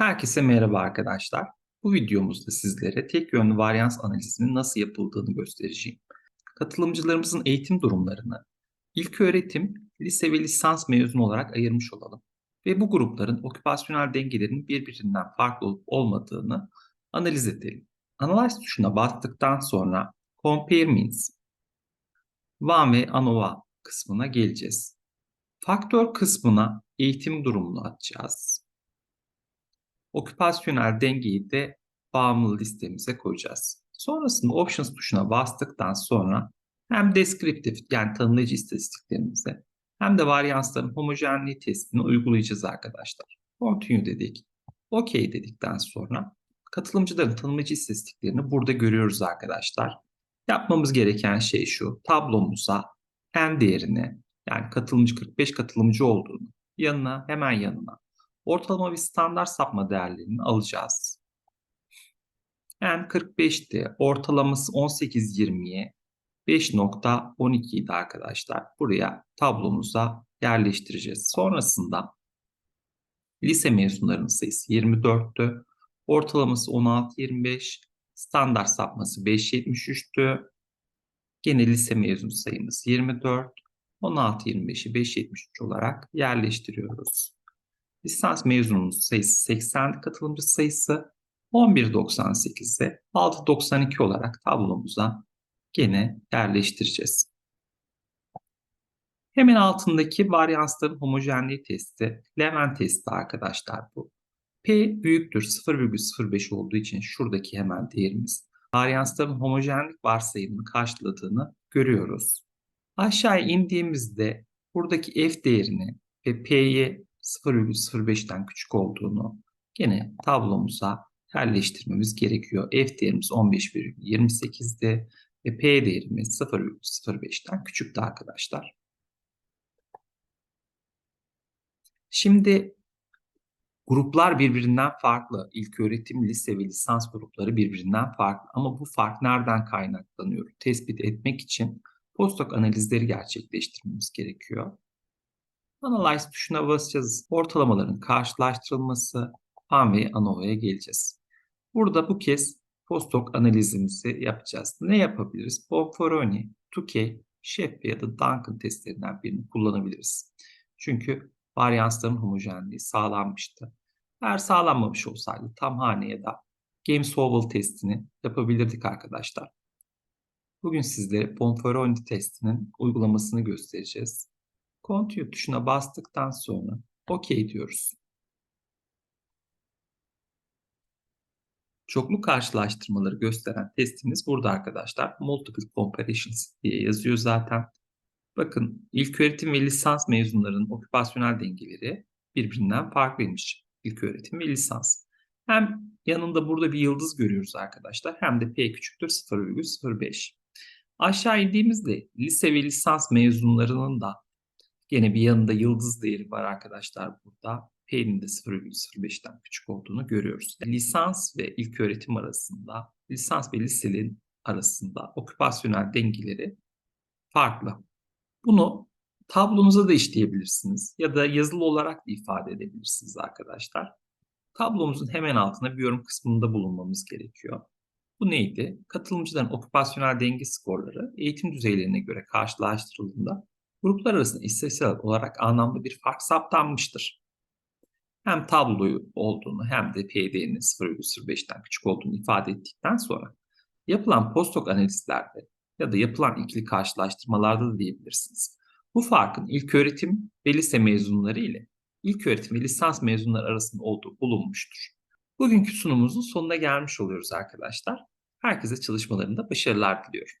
Herkese merhaba arkadaşlar. Bu videomuzda sizlere tek yönlü varyans analizinin nasıl yapıldığını göstereceğim. Katılımcılarımızın eğitim durumlarını ilk öğretim, lise ve lisans mezunu olarak ayırmış olalım. Ve bu grupların oküpasyonel dengelerinin birbirinden farklı olup olmadığını analiz edelim. Analyze tuşuna bastıktan sonra Compare Means, VAN ve ANOVA kısmına geleceğiz. Faktör kısmına eğitim durumunu açacağız. Oküpasyonel dengeyi de bağımlı listemize koyacağız. Sonrasında Options tuşuna bastıktan sonra hem descriptive yani tanımlayıcı istatistiklerimize hem de varyansların homojenliği testini uygulayacağız arkadaşlar. Continue dedik. OK dedikten sonra katılımcıların tanımlayıcı istatistiklerini burada görüyoruz arkadaşlar. Yapmamız gereken şey şu. Tablomuza n değerini yani katılımcı 45 katılımcı olduğunu yanına hemen yanına ortalama bir standart sapma değerlerini alacağız. n 45'ti. Ortalaması 18-20'ye 5.12 idi arkadaşlar. Buraya tablomuza yerleştireceğiz. Sonrasında lise mezunlarının sayısı 24'tü. Ortalaması 16-25. Standart sapması 5.73'tü. Gene lise mezun sayımız 24. 16-25'i 5.73 olarak yerleştiriyoruz. Lisans mezununun sayısı 80 katılımcı sayısı 11.98'e 6.92 olarak tablomuza gene yerleştireceğiz. Hemen altındaki varyansların homojenliği testi, Levent testi arkadaşlar bu. P büyüktür 0,05 olduğu için şuradaki hemen değerimiz varyansların homojenlik varsayımını karşıladığını görüyoruz. Aşağıya indiğimizde buradaki F değerini ve P'ye 0,05'ten küçük olduğunu gene tablomuza yerleştirmemiz gerekiyor. F değerimiz 15,28'di ve P değerimiz 0,05'ten küçüktü arkadaşlar. Şimdi gruplar birbirinden farklı. İlk öğretim, lise ve lisans grupları birbirinden farklı. Ama bu fark nereden kaynaklanıyor? Tespit etmek için postdoc analizleri gerçekleştirmemiz gerekiyor. Analyze tuşuna basacağız. Ortalamaların karşılaştırılması PAN ve ANOVA'ya geleceğiz. Burada bu kez postdoc analizimizi yapacağız. Ne yapabiliriz? Bonferroni, Tukey, Shep ya da Duncan testlerinden birini kullanabiliriz. Çünkü varyansların homojenliği sağlanmıştı. Eğer sağlanmamış olsaydı tam hane ya da Games-Howell testini yapabilirdik arkadaşlar. Bugün sizlere Bonferroni testinin uygulamasını göstereceğiz. Continue tuşuna bastıktan sonra OK diyoruz. Çoklu karşılaştırmaları gösteren testimiz burada arkadaşlar. Multiple Comparisons diye yazıyor zaten. Bakın ilk öğretim ve lisans mezunlarının oküpasyonel dengeleri birbirinden farklıymış. İlk öğretim ve lisans. Hem yanında burada bir yıldız görüyoruz arkadaşlar hem de P küçüktür 0,05. Aşağı indiğimizde lise ve lisans mezunlarının da Yine bir yanında yıldız değeri var arkadaşlar burada. P'nin de 0,05'ten küçük olduğunu görüyoruz. Lisans ve ilk öğretim arasında, lisans ve lisenin arasında oküpasyonel dengeleri farklı. Bunu tablonuza da işleyebilirsiniz ya da yazılı olarak da ifade edebilirsiniz arkadaşlar. Tablomuzun hemen altına bir yorum kısmında bulunmamız gerekiyor. Bu neydi? Katılımcıların oküpasyonel denge skorları eğitim düzeylerine göre karşılaştırıldığında gruplar arasında istatistiksel olarak anlamda bir fark saptanmıştır. Hem tabloyu olduğunu hem de PD'nin 0,05'ten küçük olduğunu ifade ettikten sonra yapılan postdoc analizlerde ya da yapılan ikili karşılaştırmalarda da diyebilirsiniz. Bu farkın ilk öğretim ve lise mezunları ile ilk öğretim ve lisans mezunları arasında olduğu bulunmuştur. Bugünkü sunumumuzun sonuna gelmiş oluyoruz arkadaşlar. Herkese çalışmalarında başarılar diliyorum.